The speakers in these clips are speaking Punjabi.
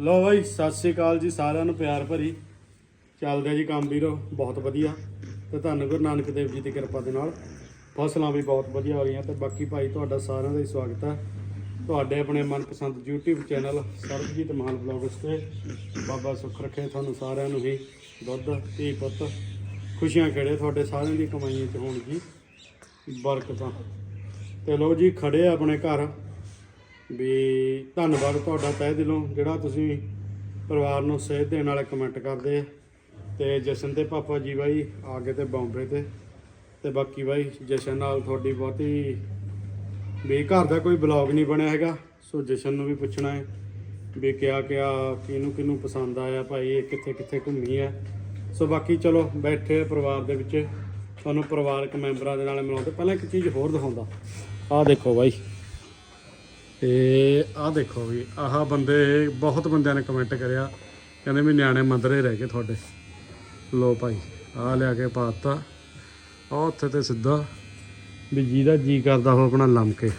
ਲੋ ਬਾਈ, ਸਤਿ ਸ੍ਰੀ ਅਕਾਲ ਜੀ ਸਾਰਿਆਂ ਨੂੰ, ਪਿਆਰ ਭਰੀ ਚੱਲਦਾ ਜੀ ਕੰਮ ਵੀਰੋ, ਬਹੁਤ ਵਧੀਆ। ਤੇ ਧੰਨ ਗੁਰੂ ਨਾਨਕ ਦੇਵ ਜੀ ਦੀ ਕਿਰਪਾ ਦੇ ਨਾਲ, ਫਸਲਾਂ ਵੀ ਬਹੁਤ ਵਧੀਆ ਹੋ ਰਹੀਆਂ ਤੇ ਬਾਕੀ ਭਾਈ ਤੁਹਾਡਾ ਸਾਰਿਆਂ ਦਾ ਹੀ ਸਵਾਗਤ ਹੈ। ਤੁਹਾਡੇ ਆਪਣੇ ਮਨਪਸੰਦ YouTube channel Sarabjit Mann blogs ਤੇ ਬਾਬਾ ਸੁੱਖ ਰੱਖੇ ਤੁਹਾਨੂੰ ਸਾਰਿਆਂ ਨੂੰ ਹੀ, ਦੁੱਧ ਧੀ ਪੁੱਤ, ਖੁਸ਼ੀਆਂ ਖੇੜੇ ਤੁਹਾਡੇ ਸਾਰਿਆਂ ਦੀ ਕਮਾਈਆਂ ਚ ਹੋਣ ਜੀ ਬਰਕਤਾਂ। ਤੇ ਲੋ ਜੀ, ਖੜੇ ਆ ਆਪਣੇ ਘਰ। ਵੀ ਧੰਨਵਾਦ ਤੁਹਾਡਾ ਤਹਿ ਦਿਲੋਂ, ਜਿਹੜਾ ਤੁਸੀਂ ਪਰਿਵਾਰ ਨੂੰ ਸੇਧ ਦੇਣ ਵਾਲੇ ਕਮੈਂਟ ਕਰਦੇ ਆ। ਤੇ ਜਸ਼ਨ ਤੇ ਪਾਪਾ ਜੀ ਬਾਈ ਆ ਗਏ ਤੇ ਬੰਬੇ ਤੇ। ਤੇ ਬਾਕੀ ਬਾਈ ਜਸ਼ਨ ਨਾਲ ਤੁਹਾਡੀ ਬਹੁਤੀ ਵੀ ਘਰ ਦਾ ਕੋਈ ਬਲੌਗ ਨਹੀਂ ਬਣਿਆ ਹੈਗਾ, ਸੋ ਜਸ਼ਨ ਨੂੰ ਵੀ ਪੁੱਛਣਾ ਹੈ ਵੀ ਕਿਆ ਕਿਆ, ਕਿਹਨੂੰ ਕਿਹਨੂੰ ਪਸੰਦ ਆਇਆ ਭਾਈ, ਇਹ ਕਿੱਥੇ ਕਿੱਥੇ ਘੁੰਮੀ ਹੈ। ਸੋ ਬਾਕੀ ਚਲੋ ਬੈਠੇ ਪਰਿਵਾਰ ਦੇ ਵਿੱਚ। ਤੁਹਾਨੂੰ ਪਰਿਵਾਰਕ ਮੈਂਬਰਾਂ ਦੇ ਨਾਲ ਮਿਲਾਉਂਦੇ। ਪਹਿਲਾਂ ਇੱਕ ਚੀਜ਼ ਹੋਰ ਦਿਖਾਉਂਦਾ। ਆਹ ਦੇਖੋ ਬਾਈ। ਤੇ ਆਹ ਦੇਖੋ ਵੀ ਆਹ ਬੰਦੇ ਬਹੁਤ ਬੰਦਿਆਂ ਨੇ ਕਮੈਂਟ ਕਰਿਆ। ਕਹਿੰਦੇ ਵੀ ਨਿਆਣੇ ਮੰਦਰੇ ਰਹਿ ਗਏ ਤੁਹਾਡੇ। ਲੋ ਭਾਈ ਆਹ ਲਿਆ ਕੇ ਪਾਤਾ ਆਹ ਉੱਥੇ ਤੇ ਸਿੱਧਾ ਵੀ ਜਿਹਦਾ ਜੀ ਕਰਦਾ ਉਹ ਆਪਣਾ ਲੰਮਕੇ।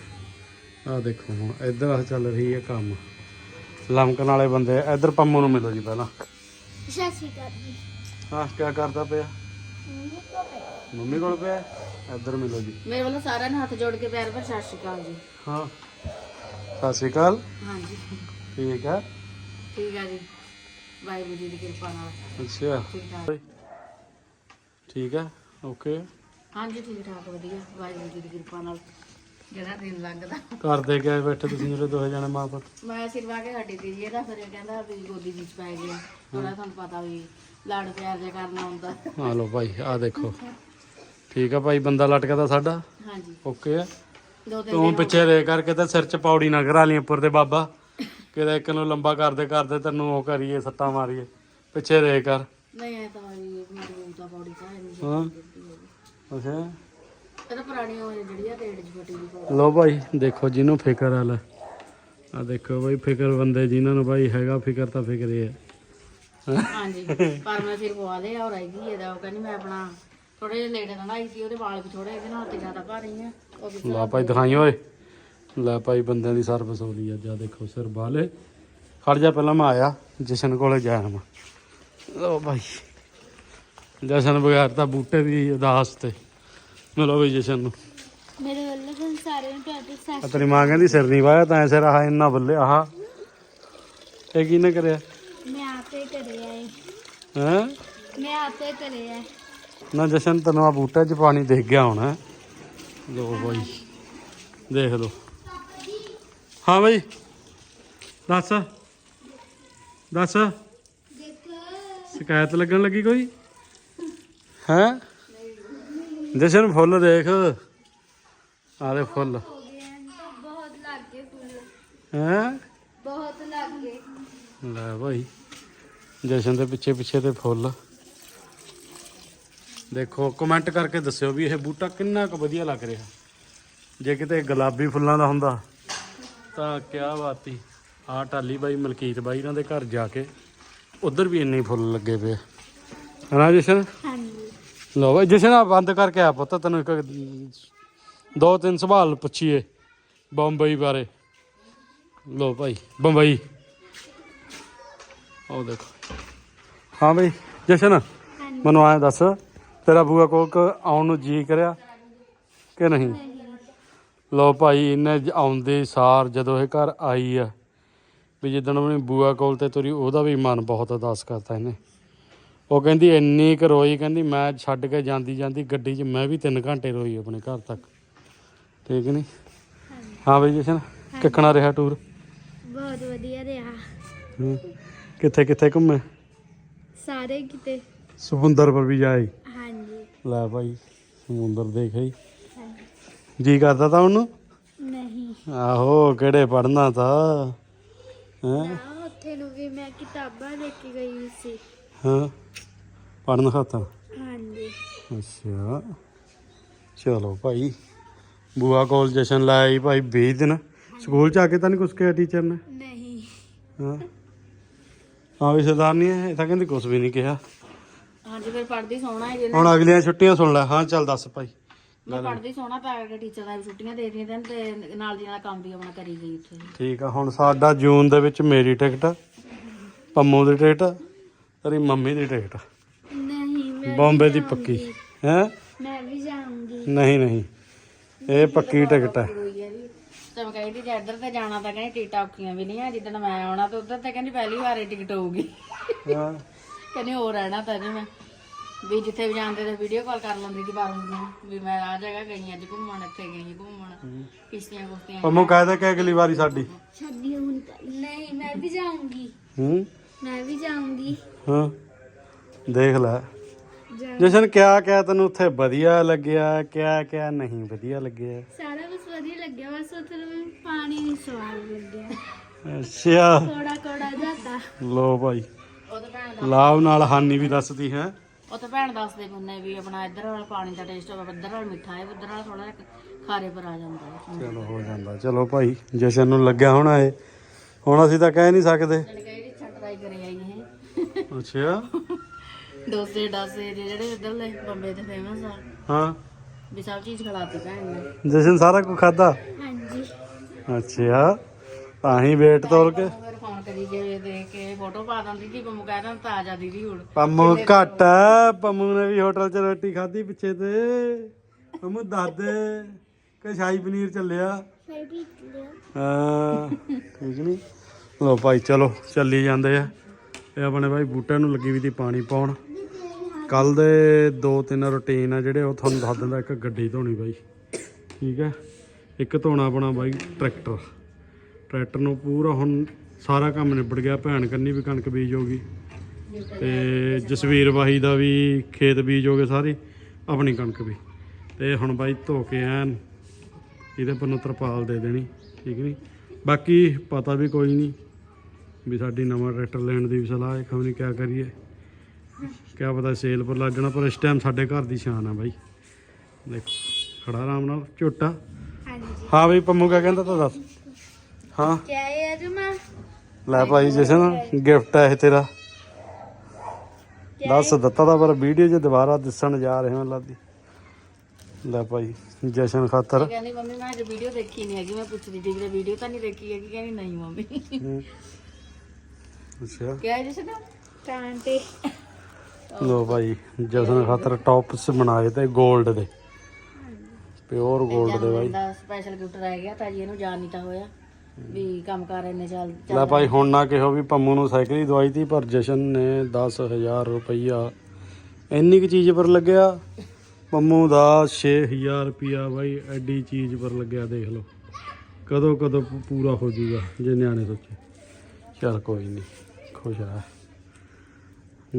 ਆਹ ਦੇਖੋ ਹੁਣ ਇੱਧਰ ਆ ਚੱਲ ਰਹੀ ਹੈ ਕੰਮ। ਲੰਮਕਣ ਵਾਲੇ ਬੰਦੇ ਇੱਧਰ ਪੰਮੂ ਨੂੰ ਮਿਲੋ ਜੀ ਪਹਿਲਾਂ। ਸਤਿ ਸ਼੍ਰੀ ਅਕਾਲ ਜੀ। ਹਾਂ ਕੀ ਕਰਦਾ ਪਿਆ? ਮੰਮੀ ਕੋਲ ਪਿਆ? ਇੱਧਰ ਮਿਲੋ ਜੀ। ਮੇਰੇ ਵੱਲੋਂ ਸਾਰਿਆਂ ਨੂੰ ਹੱਥ ਜੋੜ ਕੇ ਪਿਆਰ ਭਰ ਸਤਿ ਸ਼੍ਰੀ ਅਕਾਲ ਜੀ। ਹਾਂ। ਸਤਿ ਸ਼੍ਰੀ ਅਕਾਲ। ਹਾਂਜੀ। ਠੀਕ ਹੈ। ਠੀਕ ਆ ਜੀ। ਵਾਹਿਗੁਰੂ ਜੀ ਦੀ ਕਿਰਪਾ ਨਾਲ। ਅੱਛਾ। ਠੀਕ ਠਾਕ। ਠੀਕ ਹੈ। ਓਕੇ। ਹਾਂਜੀ ਠੀਕ ਠਾਕ ਵਧੀਆ। ਵਾਹਿਗੁਰੂ ਜੀ ਦੀ ਕਿਰਪਾ ਨਾਲ। ਜਿਹੜਾ ਦਿਨ ਲੰਘਦਾ। ਘਰ ਦੇ ਕੇ ਬੈਠੇ ਤੁਸੀਂ ਜਿਹੜੇ ਦੋਹੇ ਜਣੇ ਮਾਂ ਪੁੱਤ। ਮੈਂ ਸਿਰਵਾ ਕੇ ਹੱਡੀ ਦੀ ਜੀ ਇਹਦਾ ਫਿਰ ਇਹ ਕਹਿੰਦਾ ਵੀ ਗੋਦੀ ਵਿੱਚ ਪੈ ਗਿਆ। ਥੋੜਾ ਤੁਹਾਨੂੰ ਪਤਾ ਵੀ ਲਾੜ ਪਿਆਰ ਜੇ ਕਰਨਾ ਹੁੰਦਾ। ਆ ਲਓ ਭਾਈ ਆ ਦੇਖੋ। ਠੀਕ ਆ ਭਾਈ ਬੰਦਾ ਲਟਕਦਾ ਸਾਡਾ। ਹਾਂਜੀ। ਓਕੇ। ਆ ਦੋ ਤਿੰਨ ਤੂੰ ਪਿੱਛੇ ਰੇ ਕਰਕੇ ਤਾਂ ਸਿਰ 'ਚ ਪੌੜੀ ਨਾ ਕਰਾ ਲਈ ਉੱਪਰ ਦੇ ਬਾਬਾ। ਕਿਤੇ ਇੱਕ ਨੂੰ ਲੰਬਾ ਕਰਦੇ ਕਰਦੇ ਤੈਨੂੰ ਉਹ ਕਰੀਏ ਸੱਟਾਂ ਮਾਰੀਏ। ਪਿੱਛੇ ਰੇ ਕਰ। ਨਹੀਂ ਐ ਤਾਂ ਵੀ ਮਜ਼ਬੂਤ ਦਾ ਬੋਡੀ ਤਾਂ ਹੈ। ਨਹੀਂ ਹਾਂ ਅੱਛਾ। ਇਹ ਤਾਂ ਪੁਰਾਣੀ ਹੋ ਜਿਹੜੀ ਆ ਢੇਡ 'ਚ ਫਟੀ ਦੀ ਪੌੜੀ। ਲੋ ਭਾਈ ਦੇਖੋ ਜਿਹਨੂੰ ਫਿਕਰ ਆ ਲੈ। ਆ ਦੇਖੋ ਭਾਈ ਫਿਕਰ ਬੰਦੇ ਜਿਨ੍ਹਾਂ ਨੂੰ ਭਾਈ ਹੈਗਾ ਫਿਕਰ ਤਾਂ ਫਿਕਰ ਹੀ ਹੈ ਹਾਂਜੀ ਪਰ ਮੈਂ ਫਿਰ ਪਵਾ ਲਿਆ ਔਰ ਆਈ ਗਈ ਇਹਦਾ ਉਹ ਕਹਿੰਦੀ ਮੈਂ ਆਪਣਾ ਥੋੜੇ ਜਿਹਾ ਲੇਟ ਨਹਾਈ ਸੀ ਉਹਦੇ ਵਾਲ ਵੀ ਥੋੜੇ ਇਹਦੇ ਨਾਲ ਤੇ ਜ਼ਿਆਦਾ ਭਾਰੀ ਆ ਉਹ ਵੀ ਲਾ ਭਾਈ ਦਿਖਾਈ ਓਏ। ਲੈ ਭਾਈ ਬੰਦਿਆਂ ਦੀ ਸਰਵਿਸ ਹੋ ਰਹੀ ਆ। ਜਾ ਦੇਖੋ ਸਿਰ ਬਾਲੇ। ਖੜ ਜਾ ਪਹਿਲਾਂ ਮੈਂ ਆਇਆ ਜਸ਼ਨ ਕੋਲੇ ਜਾਇਆ ਮੈਂ। ਲੋ ਭਾਈ। ਜਸ਼ਨ ਬਗੈਰ ਤਾਂ ਬੂਟੇ ਦੀ ਉਦਾਸ ਤੇ। ਮਿਲੋ ਵੀ ਜਸ਼ਨ ਨੂੰ। ਮੇਰੇ ਵੱਲੋਂ ਤੁਹਾਨੂੰ ਸਾਰਿਆਂ ਨੂੰ ਪਿਆਰ ਭਰੀ ਆ ਤੇਰੀ ਮਾਂ ਕਹਿੰਦੀ ਸਿਰ ਨਹੀਂ ਵਾਇਆ ਤਾਂ ਸਿਰ ਆਹ ਇੰਨਾ ਬੱਲੇ ਆਹ। ਇਹ ਕਿਹਨੇ ਕਰਿਆ? ਮੈਂ ਆਪੇ ਕਰਿਆ ਹੈ ਹੈ? ਮੈਂ ਆਪੇ ਕਰਿਆ ਹੈ ਨਾ ਜਸ਼ਨ ਤੈਨੂੰ ਆ ਬੂਟੇ 'ਚ ਪਾਣੀ ਦੇਖ ਗਿਆ ਹੋਣਾ। ਲੋ ਭਾਈ ਦੇਖ ਲੋ। ਹਾਂ ਭਾਈ ਦੱਸ। ਦੱਸ। ਸ਼ਿਕਾਇਤ ਲੱਗਣ ਲੱਗੀ ਕੋਈ? ਹੈ? ਜਸ਼ਨ ਫੁੱਲ ਦੇਖ। ਆਲੇ ਫੁੱਲ ਹੋ ਗਏ ਹਨ ਤਾਂ ਬਹੁਤ ਲੱਗ ਗਏ ਫੁੱਲ। ਹੈ? ਬਹੁਤ ਲੱਗ ਗਏ। ਲੈ ਭਾਈ ਜਸ਼ਨ ਦੇ ਪਿੱਛੇ ਪਿੱਛੇ ਤੇ ਫੁੱਲ। ਦੇਖੋ ਕਮੈਂਟ ਕਰਕੇ ਦੱਸਿਓ ਵੀ ਇਹ ਬੂਟਾ ਕਿੰਨਾ ਕੁ ਵਧੀਆ ਲੱਗ ਰਿਹਾ। ਜੇ ਕਿਤੇ ਗੁਲਾਬੀ ਫੁੱਲਾਂ ਦਾ ਹੁੰਦਾ ਤਾਂ ਕਿਆ ਬਾਤ ਹੀ ਆ ਟਾਲੀ ਬਾਈ ਮਲਕੀਤ ਬਾਈ ਇਹਨਾਂ ਦੇ ਘਰ ਜਾ ਕੇ ਉਧਰ ਵੀ ਇੰਨੇ ਫੁੱਲ ਲੱਗੇ ਪਏ ਹਨਾ ਜਸ਼ਨ? ਹਾਂਜੀ। ਲੋ ਬਾਈ ਜਸ਼ਨ ਆ ਬੰਦ ਕਰਕੇ ਆ ਪੁੱਤ ਤੈਨੂੰ ਇੱਕ ਦੋ ਤਿੰਨ ਸਵਾਲ ਪੁੱਛੀਏ ਬੰਬਈ ਬਾਰੇ। ਲੋ ਭਾਈ ਬੰਬਈ। ਆਓ ਦੇਖੋ। ਹਾਂ ਬਈ ਜਸ਼ਨ ਮੈਨੂੰ ਆਇਆ ਦੱਸ ਤੇਰਾ ਬੂਆ ਕੋਕ ਆਉਣ ਨੂੰ ਜੀ ਕਰਿਆ ਕਿ ਨਹੀਂ? ਨਹੀਂ ਲੋ ਭਾਈ ਇਹਨੇ ਜ- ਆਉਂਦੇ ਸਾਰ ਜਦੋਂ ਇਹ ਘਰ ਆਈ ਆ ਵੀ ਜਿੱਦਣ ਆਪਣੀ ਬੂਆ ਕੋਲ ਤੇ ਤੁਰੀ ਉਹਦਾ ਵੀ ਮਨ ਬਹੁਤ ਉਦਾਸ ਕਰਤਾ ਇਹਨੇ। ਉਹ ਕਹਿੰਦੀ ਇੰਨੀ ਕੁ ਰੋਈ ਕਹਿੰਦੀ ਮੈਂ ਛੱਡ ਕੇ ਜਾਂਦੀ ਜਾਂਦੀ ਗੱਡੀ 'ਚ ਮੈਂ ਵੀ 3 ਘੰਟੇ ਰੋਈ ਆਪਣੇ ਘਰ ਤੱਕ। ਠੀਕ ਨਹੀਂ? ਹਾਂ ਬਈ ਜਸ਼ਨ ਕਿੱਕਣਾ ਰਿਹਾ ਟੂਰ ਬਹੁਤ ਵਧੀਆ ਰਿਹਾ। ਕਿੱਥੇ ਕਿੱਥੇ ਘੁੰਮੇ? ਸਾਰੇ ਕਿਤੇ। ਸਮੁੰਦਰ ਪਰ ਵੀ ਜਾਏ। ਲੈ ਭਾਈ ਸਮੁੰਦਰ ਦੇਖਿਆ ਹੀ ਜੀ ਕਰਦਾ ਤਾਂ ਉਹਨੂੰ? ਨਹੀਂ। ਆਹੋ ਕਿਹੜੇ ਪੜਨਾ ਤਾਂ ਹੈ? ਨਾ ਉੱਥੇ ਨੂੰ ਵੀ ਮੈਂ ਕਿਤਾਬਾਂ ਲੈ ਕੇ ਗਈ ਸੀ। ਹਾਂ ਪੜਨ ਖਾਤਾ ਹਾਂਜੀ। ਅੱਛਾ। ਚਲੋ ਭਾਈ ਬੂਆ ਕੋਲ ਜਸ਼ਨ ਲਾਈ ਭਾਈ 20 ਦਿਨ। ਸਕੂਲ ਚ ਆ ਕੇ ਤਾਂ ਨਹੀਂ ਕੁਛ ਕਿਹਾ ਟੀਚਰ ਨੇ? ਨਹੀਂ। ਹਾਂ। ਹਾਂ ਵੀ ਸਰਦਾਰਨੀ ਇਹ ਤਾਂ ਕਹਿੰਦੀ ਕੁਛ ਵੀ ਨਹੀਂ ਕਿਹਾ। ਹਾਂਜੀ ਫਿਰ ਪੜਦੀ ਸੋਹਣਾ ਹੈ ਜਿਹਨੇ। ਹੁਣ ਅਗਲੀਆਂ ਛੁੱਟੀਆਂ ਸੁਣ ਲੈ। ਹਾਂ ਚੱਲ ਦੱਸ ਭਾਈ। ਮੈਂ ਪੜਦੀ ਸੋਹਣਾ ਪੈ ਕੇ ਟੀਚਰ ਦਾ ਵੀ ਛੁੱਟੀਆਂ ਦੇ ਦਿੱਤੀਆਂ ਤੈਨੂੰ ਤੇ ਨਾਲ ਦੀ ਨਾਲ ਕੰਮ ਵੀ ਆਪਣਾ ਕਰੀ ਗਈ ਉੱਥੇ। ਠੀਕ ਆ ਹੁਣ ਸਾਡਾ ਜੂਨ ਦੇ ਵਿੱਚ ਮੇਰੀ ਟਿਕਟ ਆ ਪੰਮੂ ਦੀ ਟਿਕਟ ਤੇਰੀ ਮੰਮੀ ਦੀ ਟਿਕਟ। ਨਹੀਂ ਮੈਂ ਬੰਬੇ ਦੀ ਪੱਕੀ। ਹੈ? ਮੈਂ ਵੀ ਜਾਊਂਗੀ। ਨਹੀਂ ਨਹੀਂ। ਇਹ ਪੱਕੀ ਟਿਕਟ ਹੈ। ਹੋਈ ਹੈ ਜੀ। ਤੇ ਮੈਂ ਕਹਿੰਦੀ ਜੇ ਇੱਧਰ ਤੇ ਜਾਣਾ ਤਾਂ ਕਹਿੰਦੀ ਟਿਕਟਾਂ ਔਖੀਆਂ ਵੀ ਨਹੀਂ ਆ। ਜਿੱਦਣ ਮੈਂ ਆਉਣਾ ਤੇ ਉੱਧਰ ਤੇ ਕਹਿੰਦੀ ਪਹਿਲੀ ਵਾਰ ਹੀ ਟਿਕਟ ਹੋਊਗੀ। ਹਾਂ। ਕਹਿੰਦੀ ਹੋਰ ਰਹਿਣਾ ਤਾਂ ਜੀ ਮੈਂ। ਵੀ ਜਿੱਥੇ ਵੀ ਜਾਂਦੇ ਤੇ ਵੀਡੀਓ ਕਾਲ ਕਰ ਲੈਂਦੀ ਸੀ ਬਾਹਰ ਨੂੰ। ਵੀ ਮੈਂ ਆ ਜਗ੍ਹਾ ਗਈ ਅੱਜ ਘੁੰਮਣ ਇੱਥੇ ਗਈ ਘੁੰਮਣ। ਕਿਸ਼ਤੀਆਂ ਕੁਸ਼ਤੀਆਂ ਪੰਮੂ ਕਾਇਦਾ ਕਿ ਅਗਲੀ ਵਾਰੀ ਸਾਡੀ। ਛੱਡੀ ਹੁਣ ਤਾਂ। ਨਹੀਂ ਮੈਂ ਵੀ ਜਾਊਂਗੀ। ਹੂੰ। ਮੈਂ ਵੀ ਜਾਊਂਗੀ। ਹਾਂ। ਦੇਖ ਲੈ। ਜਾ ਜਸ਼ਨ ਕਿਆ ਕਿਆ ਤੈਨੂੰ ਉੱਥੇ ਵਧੀਆ ਲੱਗਿਆ ਕਿਆ ਕਿਆ ਨਹੀਂ ਵਧੀਆ ਲੱਗਿਆ? ਸਾਰਾ ਕੁਝ ਵਧੀਆ ਲੱਗਿਆ ਬਸ ਉੱਥੇ ਮੈਨੂੰ ਪਾਣੀ ਨਹੀਂ ਸਵਾਦ ਲੱਗਿਆ। ਅੱਛਾ। ਕੋੜਾ ਕੋੜਾ ਜਾਂਦਾ ਲੋ ਭਾਈ। ਉਹ ਤਾਂ ਭੈਣ ਲਾਭ ਨਾਲ ਹਾਨੀ ਵੀ ਦੱਸਦੀ ਹੈ। ਉਹ ਤਾਂ ਭੈਣ ਦੱਸਦੇ ਹੁੰਦੇ ਵੀ ਆਪਣਾ ਇੱਧਰ ਵਾਲਾ ਪਾਣੀ ਦਾ ਟੇਸਟ ਇੱਧਰ ਵਾਲਾ ਮਿੱਠਾ ਹੈ ਉੱਧਰ ਵਾਲਾ ਥੋੜਾ ਖਾਰੇ ਪਰ ਆ ਜਾਂਦਾ ਹੈ। ਚਲੋ ਹੋ ਜਾਂਦਾ। ਚਲੋ ਭਾਈ ਜਸ਼ਨ ਨੂੰ ਲੱਗਿਆ ਹੋਣਾ ਇਹ। ਹੁਣ ਅਸੀਂ ਤਾਂ ਕਹਿ ਨਹੀਂ ਸਕਦੇ। ਟਰਾਈ ਕਰੀ ਆਈ ਅੱਛਾ। ਡੋਸੇ ਡਾਸੇ ਜਿਹੇ ਜਿਹੜੇ ਇੱਧਰਲੇ ਬੰਬੇ ਦੇ ਫੇਮਸ ਆ। ਹਾਂ। ਵੀ ਸਭ ਚੀਜ਼ ਖਿਲਾਤੀ ਭੈਣ ਨੇ। ਜਸ਼ਨ ਸਾਰਾ ਕੁਝ ਖਾਦਾ ਹਾਂਜੀ। ਅੱਛਾ। ਤਾਂ ਹੀ ਵੇਟ ਤੋਲ ਕੇ। ਫੋਨ ਕਰੀ ਜੇ ਦੇਖ ਕੇ ਫੋਟੋ ਪਾ ਦਿੰਦੀ ਸੀ ਪੰਮੂ ਕਹਿ ਦਿੰਦਾ ਤਾਜ਼ਾ ਦੀਦੀ ਹੁਣ। ਪੰਮੂ ਘੱਟ ਹੈ ਪੰਮੂ ਨੇ ਵੀ ਹੋਟਲ 'ਚ ਰੋਟੀ ਖਾਧੀ ਪਿੱਛੇ ਤੇ। ਪੰਮੂ ਦੱਸ ਦੇ ਕਿ ਸ਼ਾਹੀ ਪਨੀਰ ਚੱਲਿਆ। ਹਾਂ ਠੀਕ ਨਹੀਂ ਲੋ ਭਾਈ ਚਲੋ ਚੱਲੀ ਜਾਂਦੇ ਆ। ਇਹ ਆਪਣੇ ਭਾਈ ਬੂਟਿਆਂ ਨੂੰ ਲੱਗੀ ਵੀ ਤੀ ਪਾਣੀ ਪਾਉਣ। ਕੱਲ ਦੇ ਦੋ ਤਿੰਨ ਰੁਟੀਨ ਆ ਜਿਹੜੇ ਉਹ ਤੁਹਾਨੂੰ ਦੱਸ ਦਿੰਦਾ ਇੱਕ ਗੱਡੀ ਧੋਣੀ ਬਾਈ ਠੀਕ ਹੈ? ਇੱਕ ਧੋਣਾ ਆਪਣਾ ਬਾਈ ਟਰੈਕਟਰ। ਟਰੈਕਟਰ ਨੂੰ ਪੂਰਾ ਹੁਣ ਸਾਰਾ ਕੰਮ ਨਿਬੜ ਗਿਆ ਭੈਣ ਕੰਨੀ ਵੀ ਕਣਕ ਬੀਜ ਹੋ ਗਈ। ਤੇ ਜਸਵੀਰ ਵਾਹੀ ਦਾ ਵੀ ਖੇਤ ਬੀਜ ਹੋ ਗਏ ਸਾਰੇ ਆਪਣੀ ਕਣਕ ਵੀ। ਤੇ ਹੁਣ ਬਾਈ ਧੋ ਕੇ ਐਨ ਇਹਦੇ ਪਰ ਨੂੰ ਤਰਪਾਲ ਦੇ ਦੇਣੀ ਠੀਕ ਨਹੀਂ? ਬਾਕੀ ਪਤਾ ਵੀ ਕੋਈ ਨਹੀਂ ਵੀ ਸਾਡੀ ਨਵਾਂ ਟਰੈਕਟਰ ਲੈਣ ਦੀ ਵੀ ਸਲਾਹ ਹੈ ਨਹੀਂ ਕਿਆ ਕਰੀਏ। ਕਿਆ ਪਤਾ ਸੇਲ ਪਰ ਲੱਗ ਜਾਣਾ ਪਰ ਇਸ ਟਾਈਮ ਸਾਡੇ ਘਰ ਦੀ ਸ਼ਾਨ ਆ ਬਾਈ। ਦੇਖੋ ਖੜਾ ਆਰਾਮ ਨਾਲ ਝੋਟਾ। ਹਾਂਜੀ। ਹਾਂ ਬਈ ਪੰਮੂ ਕਿਆ ਕਹਿੰਦਾ ਤਾਂ ਦੱਸ? ਹਾਂ। ਕਿਆ ਹੈ ਅਜਮਾ ਲੈ ਭਾਈ ਜਸ਼ਨ ਗਿਫਟ ਹੈ ਇਹ ਤੇਰਾ। ਦੱਸ ਦਿੱਤਾ ਤਾਂ ਪਰ ਵੀਡੀਓ 'ਚ ਦੁਬਾਰਾ ਦਿਸਣ ਜਾ ਰਹੇ ਹਾਂ ਲਾਦੀ। ਲੈ ਭਾਈ ਜਸ਼ਨ ਖਾਤਰ। ਕਹਿੰਦੀ ਮੰਮੀ ਮੈਂ ਅੱਜ ਵੀਡੀਓ ਦੇਖੀ ਨਹੀਂ ਹੈਗੀ ਮੈਂ ਪੁੱਛਦੀ ਸੀ ਕਿ ਵੀਡੀਓ ਤਾਂ ਨਹੀਂ ਦੇਖੀ ਹੈਗੀ? ਕਹਿੰਦੀ ਨਹੀਂ ਮੰਮੀ। ਹੂੰ। ਅੱਛਾ। ਕਿਹਾ ਜਿਸ ਨੇ ਕਾਂਟੇ ਲੋ ਭਾਈ ਜਸ਼ਨ ਖਾਤਰ ਟੌਪਸ ਬਣਾਏ ਤੇ 골ਡ ਦੇ ਪਿਓਰ 골ਡ ਦੇ ਭਾਈ। ਦਾ ਸਪੈਸ਼ਲ ਗਿਫਟ ਰਹਿ ਗਿਆ ਤਾਂ ਜੀ ਇਹਨੂੰ ਜਾਣ ਨਹੀਂ ਤਾਂ ਹੋਇਆ। ਵੀ ਕੰਮ ਕਰ ਇੰਨੇ ਚੱਲ ਲੈ ਭਾਈ ਹੁਣ ਨਾ ਕਿਹੋ ਵੀ ਪੰਮੂ ਨੂੰ ਸਾਈਕਲ ਹੀ ਦਵਾਈ ਤੀ ਪਰ ਜਸ਼ਨ ਨੇ 10000 ਰੁਪਈਆ। ਇੰਨੀ ਕੁ ਚੀਜ਼ ਪਰ ਲੱਗਿਆ। ਪੰਮੂ ਦਾ 6000 ਰੁਪਈਆ ਭਾਈ ਐਡੀ ਚੀਜ਼ ਪਰ ਲੱਗਿਆ ਦੇਖ ਲਓ। ਕਦੋਂ ਕਦੋਂ ਪੂ- ਪੂਰਾ ਹੋ ਜਾਊਗਾ ਜੇ ਨਿਆਣੇ ਸੋਚੇ। ਚਲ ਕੋਈ ਨਹੀਂ ਖੁਸ਼ ਆ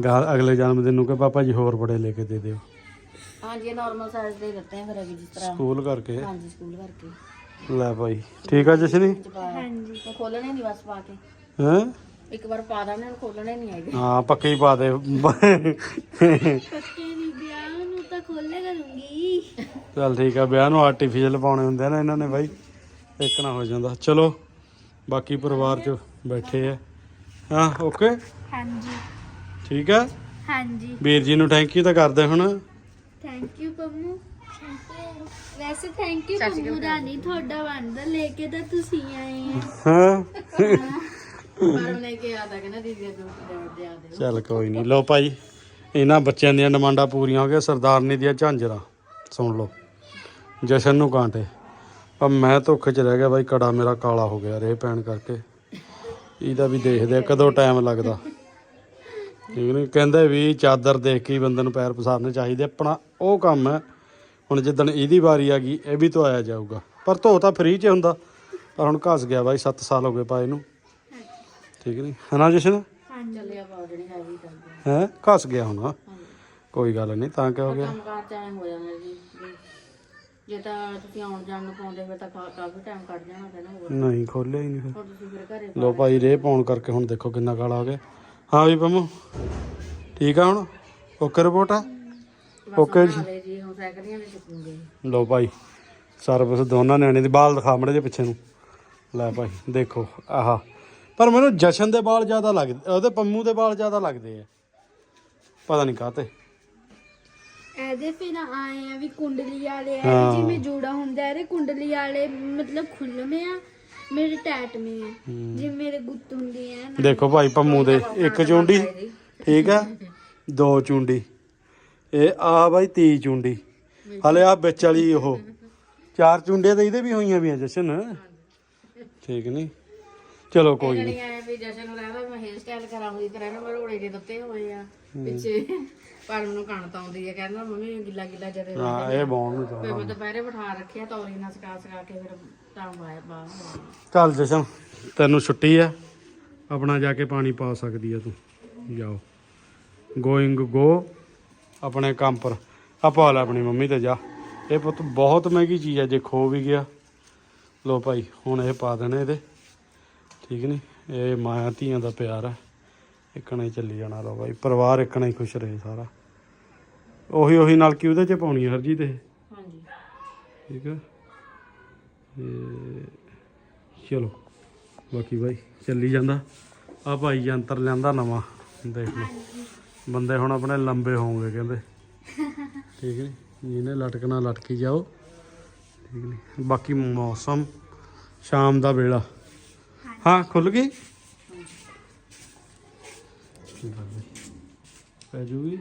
ਗਾ ਅਗਲੇ ਜਨਮ ਦਿਨ ਨੂੰ ਕਿ ਪਾਪਾ ਜੀ ਹੋਰ ਬੜੇ ਲੈ ਕੇ ਦੇ ਦਿਓ। ਹਾਂਜੀ ਨਾਰਮਲ ਸਾਈਜ਼ ਦੇ ਦਿੱਤੇ ਆ ਫਿਰ ਅभी ਜਿਸ ਤਰ੍ਹਾਂ ਸਕੂਲ ਕਰਕੇ। ਹਾਂਜੀ ਸਕੂਲ ਕਰਕੇ। ਲੈ ਭਾਈ ਠੀਕ ਆ ਜਸ਼ਨੀ? ਹਾਂਜੀ ਉਹ ਖੋਲਣੇ ਨਹੀਂ ਬਸ ਪਾ ਕੇ। ਹੈਂ? ਇੱਕ ਵਾਰ ਪਾ ਦਾਂ ਨੇ ਖੋਲਣੇ ਨਹੀਂ ਹੈਗੇ। ਹਾਂ ਪੱਕੇ ਹੀ ਪਾ ਦੇ। ਪੱਕੇ ਵਿਆਹ ਨੂੰ ਤਾਂ ਖੋਲੇ ਕਰੂੰਗੀ। ਚੱਲ ਠੀਕ ਆ ਵਿਆਹ ਨੂੰ ਆਰਟੀਫੀਸ਼ੀਅਲ ਪਾਉਣੇ ਹੁੰਦੇ ਆ ਨਾ ਇਹਨਾਂ ਨੇ ਬਾਈ। ਇੱਕ ਨਾ ਹੋ ਜਾਂਦਾ। ਚਲੋ ਬਾਕੀ ਪਰਿਵਾਰ ਚ ਬੈਠੇ ਆ। ਹਾਂ ਓਕੇ ਹਾਂਜੀ। ਠੀਕ ਆ? ਹਾਂਜੀ। ਵੀਰ ਜੀ ਨੂੰ ਥੈਂਕ ਯੂ ਤਾਂ ਕਰਦੇ ਹੁਣ। Thank you Pammu. ਵੈਸੇ ਥੈਂਕ ਯੂ ਪੰਮੂ ਦਾ ਨਹੀਂ ਤੁਹਾਡਾ ਬਣਦਾ ਲੈ ਕੇ ਤਾਂ ਤੁਸੀਂ ਆਏ ਆ। ਹਾਂ। ਪਰ ਉਹਨੇ ਕਿਹਾ ਤਾਂ ਕਹਿੰਦਾ ਦੀਦੀ ਦੇ ਗਿਫਟ ਦੇ ਦੇ ਚੱਲ ਕੋਈ ਨਹੀਂ ਲਓ ਭਾਈ ਇਹਨਾਂ ਬੱਚਿਆਂ ਦੀਆਂ ਡਿਮਾਂਡਾਂ ਪੂਰੀਆਂ ਹੋ ਗਈਆਂ ਸਰਦਾਰਨੀ ਦੀਆਂ ਝਾਂਜਰਾਂ ਸੁਣ ਲਓ ਜਸ਼ਨ ਨੂੰ ਕਾਂਟੇ। ਪਰ ਮੈਂ ਧੋਖੇ 'ਚ ਰਹਿ ਗਿਆ ਬਾਈ ਕੜਾ ਮੇਰਾ ਕਾਲਾ ਹੋ ਗਿਆ ਰੇ ਪੈਣ ਕਰਕੇ। ਇਹਦਾ ਵੀ ਦੇਖਦੇ ਆ ਕਦੋਂ ਟਾਈਮ ਲੱਗਦਾ। ਠੀਕ ਨਹੀਂ ਕਹਿੰਦੇ ਵੀ ਚਾਦਰ ਦੇਖ ਕੇ ਹੀ ਬੰਦੇ ਨੂੰ ਪੈਰ ਪਸਾਰਨੇ ਚਾਹੀਦੇ ਆਪਣਾ ਉਹ ਕੰਮ ਹੈ ਹੁਣ ਜਿੱਦਣ ਇਹਦੀ ਵਾਰੀ ਆ ਗਈ, ਇਹ ਵੀ ਧੋਇਆ ਜਾਊਗਾ। ਪਰ ਧੋ ਤਾਂ ਫ੍ਰੀ 'ਚ ਹੁੰਦਾ। ਪਰ ਹੁਣ ਘਸ ਗਿਆ ਬਾਈ 7 ਸਾਲ ਹੋ ਗਏ ਪਾਏ ਨੂੰ। ਠੀਕ ਨਹੀਂ? ਹਨਾ ਜਸ਼ਨ? ਚੱਲਿਆ ਪਾ ਹੈਵੀ ਕਰਦੇ ਹੈ? ਘਸ ਗਿਆ ਹੁਣ। ਕੋਈ ਗੱਲ ਨਹੀਂ, ਤਾਂ ਕਿਆ ਹੋ ਗਿਆ? ਕੰਮ ਚ ਐਂ ਹੋ ਜਾਂਦਾ ਜੀ ਵੀ ਜੇ ਤਾਂ ਤੁਸੀਂ ਆਉਣ ਜਾਣ ਨੂੰ ਪਾਉਂਦੇ ਫਿਰ ਤਾਂ ਕਾ- ਕਾਫੀ ਟਾਈਮ ਕੱਢ ਜਾਣਾ ਪੈਣਾ ਹੋਰ ਨਹੀਂ, ਖੋਲਿਆ ਹੀ ਨਹੀਂ ਫਿਰ। ਹੁਣ ਤੁਸੀਂ ਫਿਰ ਘਰੇ ਲੋ ਭਾਈ, ਰੇ ਪਾਉਣ ਕਰਕੇ ਹੁਣ ਦੇਖੋ ਕਿੰਨਾ ਕਾਲਾ ਆ ਗਿਆ। ਹਾਂ ਵੀ ਪੰਮੂ, ਠੀਕ ਆ ਹੁਣ? ਓਕੇ ਰਿਪੋਰਟ ਆ? ਓਕੇ ਜੀ। ਨਾਲੇ ਜੀ ਹੁਣ ਸਾਈਕਲੀਆਂ ਦੇ ਚੁੱਕੂਗੇ। ਲੋ ਭਾਈ ਸਰਵਿਸ ਦੋਨਾਂ ਨਿਆਣੇ ਦੇ ਬਾਲ ਦਿਖਾ ਮੜੇ ਜੇ ਪਿੱਛੇ ਨੂੰ। ਲੈ ਭਾਈ ਦੇਖੋ ਆਹਾ। ਪਰ ਮੈਨੂੰ ਜਸ਼ਨ ਦੇ ਬਾਲ ਜ਼ਿਆਦਾ ਲੱਗਦੇ ਉਹਦੇ ਪੰਮੂ ਦੇ ਬਾਲ ਜ਼ਿਆਦਾ ਲੱਗਦੇ ਆ। ਪਤਾ ਨਹੀਂ ਕਾਤੇ ਇਹਦੇ ਫਿਰ ਆਏ ਆ ਵੀ ਕੁੰਡਲੀ ਵਾਲੇ ਆ ਹਾਂ। ਜਿਵੇਂ ਜੂੜਾ ਹੁੰਦਾ ਇਹਦੇ ਕੁੰਡਲੀ ਵਾਲੇ ਮਤਲਬ ਖੁੱਲਵੇਂ ਆ ਮੇਰੇ ਟੈਟ ਮੇ ਹੈ। ਜੇ ਮੇਰੇ ਗੁੱਤ ਹੁੰਦੀ ਹੈ ਨਾ। ਦੇਖੋ ਭਾਈ ਪੰਮੂ ਦੇ ਇੱਕ ਚੁੰਡੀ ਠੀਕ ਆ ਦੋ ਚੁੰਡੀ। ਇਹ ਆ ਬਾਈ ਤੀ ਚੁੰਡੀ। ਹਲੇ ਆ ਵਿੱਚ ਵਾਲੀ ਉਹ। ਚਾਰ ਚੁੰਡੀਆਂ ਤਾਂ ਇਹਦੇ ਵੀ ਹੋਈਆਂ ਵੀ ਆ ਜਸ਼ਨ। ਠੀਕ ਨਹੀਂ ਚਲੋ ਕੋਈ ਨਹੀਂ ਜਿਹੜੀ ਐ ਵੀ ਜਸ਼ਨ ਨੂੰ ਰਹਿੰਦਾ ਮੈਂ ਹੇਅਰ ਸਟਾਈਲ ਕਰਾਉਂਦੀ ਤੇ ਰਹਿਣਾ ਮੈਂ ਰੋੜੇ ਜੇ ਦਿੱਤੇ ਹੋਏ ਆ। ਪਿੱਛੇ ਪਰ ਮੈਨੂੰ ਕਣਤ ਆਉਂਦੀ ਹੈ ਕਹਿੰਦਾ ਮੰਮੀ ਗਿੱਲਾ ਗਿੱਲਾ ਜਦੇ ਹਾਂ ਇਹ ਬੌਣ ਨੂੰ ਫਿਰ ਮੈਂ ਦੁਪਹਿਰੇ ਬਿਠਾ ਰੱਖਿਆ ਤੌਰੀ ਨਾਲ ਸਕਾ ਸਕਾ ਕੇ ਫਿਰ ਤਾਂ ਬਾਹਰ ਬਾਹਰ ਚੱਲ ਜਸ਼ਨ ਤੈਨੂੰ ਛੁੱਟੀ ਆ। ਆਪਣਾ ਜਾ ਕੇ ਪਾਣੀ ਪਾ ਸਕਦੀ ਆ ਤੂੰ। ਜਾਓ। ਗੋਇੰਗ ਗੋ ਆਪਣੇ ਕੰਮ ਪਰ। ਆ ਪਾ ਲੈ ਆਪਣੀ ਮੰਮੀ ਤੇ ਜਾ। ਇਹ ਪੁੱਤ ਬਹੁਤ ਮਹਿੰਗੀ ਚੀਜ਼ ਆ ਜੇ ਖੋ ਵੀ ਗਿਆ। ਲੋ ਭਾਈ ਹੁਣ ਇਹ ਪਾ ਦੇਣੇ ਇਹਦੇ। ਠੀਕ ਨਹੀਂ ਇਹ ਮਾਇਆ ਧੀਆਂ ਦਾ ਪਿਆਰ ਆ। ਇਕਣਾ ਹੀ ਚੱਲੀ ਜਾਣਾ ਲੋ ਭਾਈ। ਪਰਿਵਾਰ ਇਕਣਾ ਹੀ ਖੁਸ਼ ਰਹੇ ਸਾਰਾ। ਉਹੀ ਉਹੀ ਨਾਲ ਕੀ ਉਹਦੇ ਚ ਪਾਉਣੀ ਆ ਹਰਜੀਤ ਇਹ। ਹਾਂਜੀ। ਠੀਕ ਹੈ ਤੇ ਚਲੋ ਬਾਕੀ ਭਾਈ ਚੱਲੀ ਜਾਂਦਾ। ਆ ਭਾਈ ਯੰਤਰ ਲਿਆਂਦਾ ਨਵਾਂ। ਦੇਖ ਲਓ। ਬੰਦੇ ਹੁਣ ਆਪਣੇ ਲੰਬੇ ਹੋਣਗੇ ਕਹਿੰਦੇ। ਠੀਕ ਹੈ ਜਿਹਨੇ ਲਟਕਣਾ ਲਟਕੀ ਜਾਓ। ਠੀਕ ਨਹੀਂ ਬਾਕੀ ਮੌਸਮ ਸ਼ਾਮ ਦਾ ਵੇਲਾ। ਹਾਂ ਖੁੱਲ ਗਈ? ਠੀਕ ਹੈ ਭਾਈ ਪੈ। ਜੂਗੀ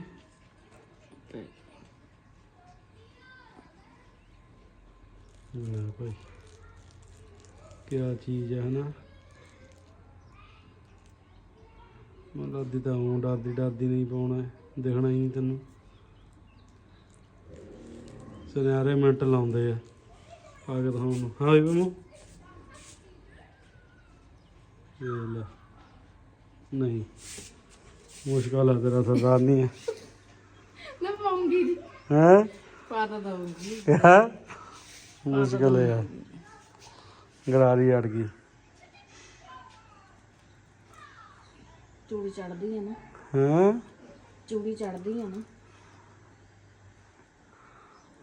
ਨਾ ਭਾਈ। ਕਿਆ ਚੀਜ਼ ਹੈ ਹਨਾ? ਮੈਂ ਡਰਦੀ ਤਾਂ ਹੂੰ ਡਰਦੀ ਡਰਦੀ ਨਹੀਂ ਪਾਉਣਾ ਹੈ, ਦਿਖਣਾ ਹੀ ਨਹੀਂ ਤੈਨੂੰ। ਸੁਨਿਆਰੇ ਮਿੰਟ ਲਾਉਂਦੇ ਆ ਆ ਕੇ ਦਿਖਾਉਣ ਨੂੰ। ਹਾਂ ਵੀ ਮੂੰਹ ਇਹ ਲੈ। ਨਹੀਂ ਮੁਸ਼ਕਲ ਹੈ ਤੇਰਾ ਸਰਦਾਰ ਨਹੀਂ ਹੈ। ਨਾ ਪਾਉਂਗੀ। ਹੈ? ਪਾ ਤਾਂ ਦਊਂਗੀ ਕਿਆ ਮੁਸ਼ਕਲ ਹੈ ਯਾਰ ਗਰਾਰੀ ਅੜ ਗਈ। ਚੂੜੀ ਚੜਦੀ ਆ ਨਾ। ਹਾਂ। ਚੂੜੀ ਚੜਦੀ ਆ ਨਾ।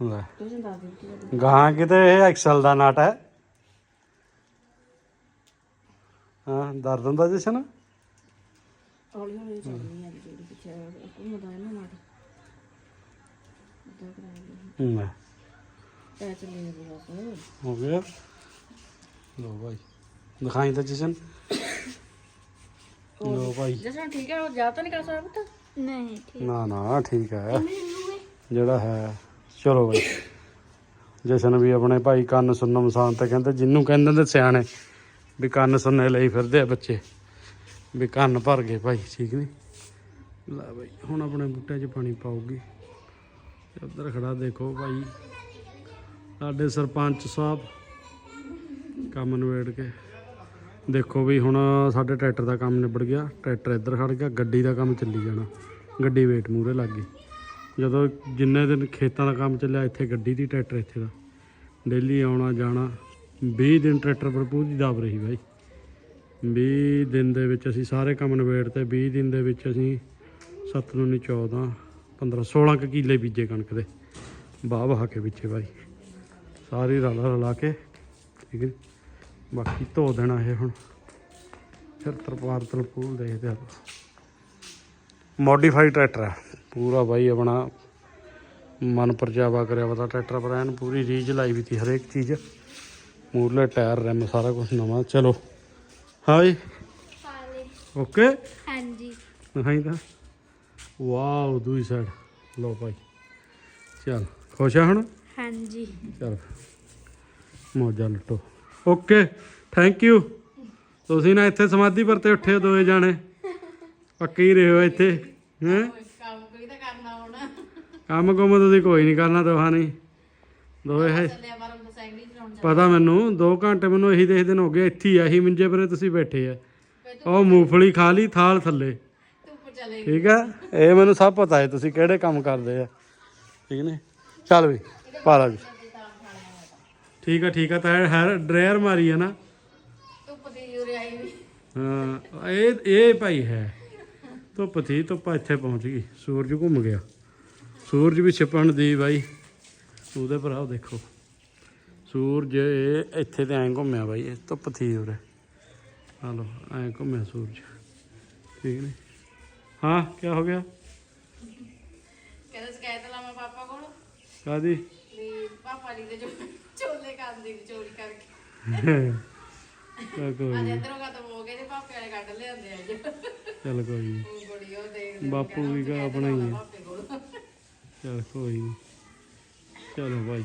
ਲੈ। ਤੁਸੀਂ ਦੱਸ ਦਿਓ ਕੀ ਆ। ਗਾਂ ਕਿਤੇ ਇਹ ਐਕਸਲ ਦਾ ਨਾਟ ਹੈ। ਹਾਂ ਦਰਦ ਹੁੰਦਾ ਜਸ਼ਨ ਹੌਲੀ ਹੌਲੀ ਚੱਲਦੀ ਆ ਚੂੜੀ ਪਿੱਛੇ ਘੁੰਮਦਾ ਹੈ ਨਾ ਮਾਟ ਇਦਾਂ ਕਰਾਂਗੇ ਲੈ। ਪੈ ਚੱਲੇ ਜੀ ਬਸ। ਹੋ ਗਿਆ। ਲੋ ਭਾਈ ਦਿਖਾਈ ਤਾਂ ਜਸ਼ਨ ਲੋ ਭਾਈ। ਜਸਨ ਠੀਕ ਹੈ ਉਹ ਜਾ ਤਾਂ ਨਹੀਂ ਕਰ ਸਕਦਾ ਪੁੱਤ? ਨਹੀਂ ਠੀਕ। ਨਾ ਨਾ ਠੀਕ ਹੈ। ਜਿਹੜਾ ਹੈ ਚਲੋ ਭਾਈ। ਜਸ਼ਨ ਵੀ ਆਪਣੇ ਭਾਈ ਕੰਨ ਸੁਣਨ ਮਸਾਨ ਤੇ ਕਹਿੰਦੇ ਜਿੰਨੂੰ ਕਹਿੰਦੇ ਨੇ ਸਿਆਣੇ ਵੀ ਕੰਨ ਸੁਣਨੇ ਲਈ ਫਿਰਦੇ ਆ ਬੱਚੇ। ਵੀ ਕੰਨ ਭਰ ਗਏ ਭਾਈ ਠੀਕ ਨਹੀਂ ਲੈ ਭਾਈ ਹੁਣ ਆਪਣੇ ਬੂਟੇ 'ਚ ਪਾਣੀ ਪਾਉਗੀ ਉੱਧਰ ਖੜਾ ਦੇਖੋ ਭਾਈ। ਸਾਡੇ ਸਰਪੰਚ ਸਾਹਿਬ ਕੰਮ ਨਿਬੇੜ ਕੇ। ਦੇਖੋ ਵੀ ਹੁਣ ਸਾਡੇ ਟਰੈਕਟਰ ਦਾ ਕੰਮ ਨਿਬੜ ਗਿਆ, ਟਰੈਕਟਰ ਇੱਧਰ ਖੜ ਗਿਆ, ਗੱਡੀ ਦਾ ਕੰਮ ਚੱਲੀ ਜਾਣਾ। ਗੱਡੀ ਵੇਟ ਮੂਰੇ ਲੱਗ ਗਈ। ਜਦੋਂ ਜਿੰਨੇ ਦਿਨ ਖੇਤਾਂ ਦਾ ਕੰਮ ਚੱਲਿਆ, ਇੱਥੇ ਗੱਡੀ ਦੀ ਟਰੈਕਟਰ ਇੱਥੇ ਦਾ। ਡੇਲੀ ਆਉਣਾ, ਜਾਣਾ। 20 ਦਿਨ ਟਰੈਕਟਰ ਪਰ ਪੂਰੀ ਦਾਬ ਰਹੀ ਬਾਈ। 20 ਦਿਨ ਦੇ ਵਿੱਚ ਅਸੀਂ ਸਾਰੇ ਕੰਮ ਨਿਬੇੜ ਤੇ 20 ਦਿਨ ਦੇ ਵਿੱਚ ਅਸੀਂ 7 ਨੂੰ ਨਹੀਂ 14 15 16 ਕੁ ਕਿੱਲੇ ਬੀਜੇ ਕਣਕ ਦੇ। ਵਾਹ ਵਾਹ ਕੇ ਵਿੱਚੇ ਬਾਈ। ਸਾਰੀ ਰਲਾ ਰਲਾ ਕੇ, ਠੀਕ ਹੈ ਬਾਕੀ ਧੋ ਦੇਣਾ ਇਹ ਹੁਣ। ਫਿਰ ਤਰਪਾਰ ਤਰਪੂਲ ਦੇਖਦੇ ਆਪਾਂ ਮੋਡੀਫਾਈਡ ਟਰੈਕਟਰ ਹੈ ਪੂਰਾ ਬਾਈ ਆਪਣਾ ਮਨ ਪਰਚਾਵਾ ਕਰਿਆ ਵਾ ਤਾਂ ਟਰੈਕਟਰ ਪਰ ਐਨ ਪੂਰੀ ਰੀਜ ਲਾਈ ਵੀ ਤੀ ਹਰੇਕ ਚੀਜ਼। ਮੂਰਲੇ ਟਾਇਰ ਰਿਮ ਸਾਰਾ ਕੁਝ ਨਵਾਂ। ਚਲੋ। ਹਾਂ ਜੀ। ਓਕੇ? ਹਾਂਜੀ। ਦਿਖਾਈ ਤਾਂ। ਵਾਓ ਦੂਈ ਸਾਈਡ ਲੋ ਭਾਈ। ਚਲ। ਖੁਸ਼ ਆ ਹੁਣ? ਹਾਂਜੀ। ਚਲ। ਮੌਜਾਂ ਲੁੱਟੋ। ਓਕੇ ਥੈਂਕ ਯੂ ਤੁਸੀਂ ਨਾ ਇੱਥੇ ਸਮਾਧੀ ਪਰ ਤੇ ਉੱਠੇ ਹੋ ਦੋਏ ਜਾਣੇ। ਪੱਕੇ ਹੀ ਰਹੋ ਇੱਥੇ ਹੈ? ਕੰਮ ਕੋਈ ਤਾਂ ਕਰਨਾ ਹੋਣਾ ਕੰਮ ਕੁਮ ਤੁਸੀਂ ਕੋਈ ਨਹੀਂ ਕਰਨਾ ਦੋਹਾਂ ਨਹੀਂ ਦੋਏ ਹੈ। ਚੱਲਿਆ ਬਾਰਾਂ ਤੋਂ ਸਾਈਕਲ ਹੀ ਚਲਾਉਣ ਜਾ ਪਤਾ ਮੈਨੂੰ 2 ਘੰਟੇ ਮੈਨੂੰ ਇਹੀ ਦੇਖਦੇ ਨੂੰ ਹੋ ਗਏ ਇੱਥੇ ਹੀ ਆ, ਇਹੀ ਮੰਜੇ ਪਰੇ ਤੁਸੀਂ ਬੈਠੇ ਆ। ਉਹ ਮੂੰਗਫਲੀ ਖਾ ਲਈ ਥਾਲ ਥੱਲੇ। ਧੁੱਪ ਚਲੇ ਠੀਕ ਆ? ਇਹ ਮੈਨੂੰ ਸਭ ਪਤਾ ਹੈ ਤੁਸੀਂ ਕਿਹੜੇ ਕੰਮ ਕਰਦੇ ਆ। ਠੀਕ ਨੇ ਚੱਲ ਵੀ ਪਾਲਾ ਜੀ। ਠੀਕ ਆ ਠੀਕ ਆ ਤਾਂ ਹਰ ਡਰਾਇਰ ਮਾਰੀ ਆ ਨਾ। ਧੁੱਪ ਦੀ ਯੂਰੀ ਆਈ ਵੀ ਹਾਂ ਇਹ ਇਹ ਭਾਈ ਹੈ। ਧੁੱਪ ਥੀ ਧੁੱਪ ਇੱਥੇ ਪਹੁੰਚ ਗਈ। ਸੂਰਜ ਘੁੰਮ ਗਿਆ। ਸੂਰਜ ਵੀ ਛਿਪਣ ਦੀ ਬਾਈ। ਉਹਦੇ ਆਓ ਦੇਖੋ। ਸੂਰਜ ਇਹ ਇੱਥੇ ਤੇ ਐਂ ਘੁੰਮਿਆ ਬਾਈ ਇਹ ਧੁੱਪ ਥੀ ਉਰੇ। ਆ ਲੋ ਐਂ ਘੁੰਮਿਆ ਸੂਰਜ। ਠੀਕ ਨੇ? ਹਾਂ ਕੀ ਹੋ ਗਿਆ? ਕਹਿੰਦਾ ਸ਼ਿਕਾਇਤ ਲਾਵਾਂ ਪਾਪਾ ਕੋਲ। ਕਾਦੀ ਵੀ ਪਾਪਾ ਜੀ ਦੇ ਜੋ ਚੋਲੇ ਖਾਂਦੇ ਨੇ ਚੋਰੀ ਕਰਕੇ। ਚੱਲ ਕੋਈ ਅੱਜ ਨੀ, ਇੱਧਰੋਂ ਖਤਮ ਹੋ ਗਏ ਤੇ ਪਾਪੇ ਵਾਲੇ ਕੱਢ ਲਿਆਂਦੇ ਅੱਜ। ਚੱਲ ਕੋਈ ਨੀ। ਉਂਗੜੀ ਉਹ ਦੇਖਦੇ ਬਾਪੂ ਵੀ ਆਪਣਾ ਹੀ ਹੈ ਚੱਲ ਕੋਈ ਨੀ। ਚਲੋ ਭਾਈ